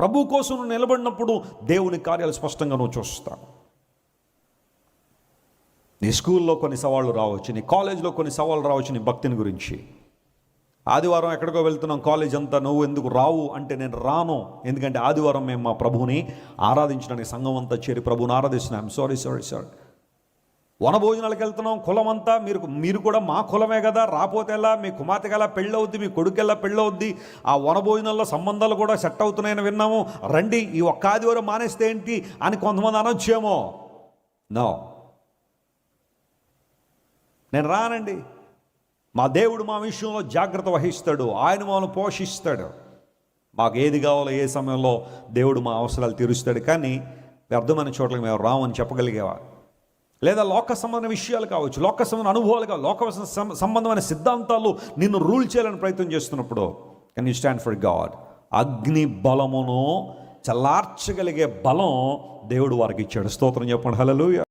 ప్రభు కోసం నిలబడినప్పుడు దేవుని కార్యాలు స్పష్టంగా నువ్వు చూస్తావు. నీ స్కూల్లో కొన్ని సవాళ్ళు రావచ్చు నీ కాలేజీలో కొన్ని సవాళ్ళు రావచ్చు నీ భక్తిని గురించి. ఆదివారం ఎక్కడికో వెళ్తున్నాం కాలేజ్ అంతా నువ్వు ఎందుకు రావు అంటే నేను రాను. ఎందుకంటే ఆదివారం మేము మా ప్రభువుని ఆరాధించడానికి సంఘం అంతా చేరి ప్రభువుని ఆరాధిస్తున్నాం. సారీ సారీ సారీ వనభోజనాలకు వెళ్తున్నాం కులం అంతా మీరు మీరు కూడా మా కులమే కదా రాపోతే ఎలా మీ కుమార్తెకి ఎలా పెళ్ళవుద్ది మీ కొడుకెలా పెళ్ళవుద్ది ఆ వనభోజనాల్లో సంబంధాలు కూడా సెట్ అవుతున్నాయని విన్నాము. రండి ఈ ఒక్క ఆదివారం మానేస్తే ఏంటి అని కొంతమంది అనొచ్చేమో. నో. నేను రానండి. మా దేవుడు మా విషయంలో జాగ్రత్త వహిస్తాడు. ఆయన మమ్మల్ని పోషిస్తాడు. మాకు ఏది కావాలో ఏ సమయంలో దేవుడు మా అవసరాలు తీరుస్తాడు. కానీ వ్యర్థమైన చోట్లకి మేము రామని చెప్పగలిగేవా లేదా లోక సంబంధమైన విషయాలు కావచ్చు లోక సంబంధ అనుభవాలు కావచ్చు లోక సంబంధమైన సిద్ధాంతాలు నిన్ను రూల్ చేయాలని ప్రయత్నం చేస్తున్నప్పుడు can you stand for God అగ్ని బలమును చల్లార్చగలిగే బలం దేవుడు వారికి ఇచ్చాడు. స్తోత్రం చెప్పండి. హల్లెలూయా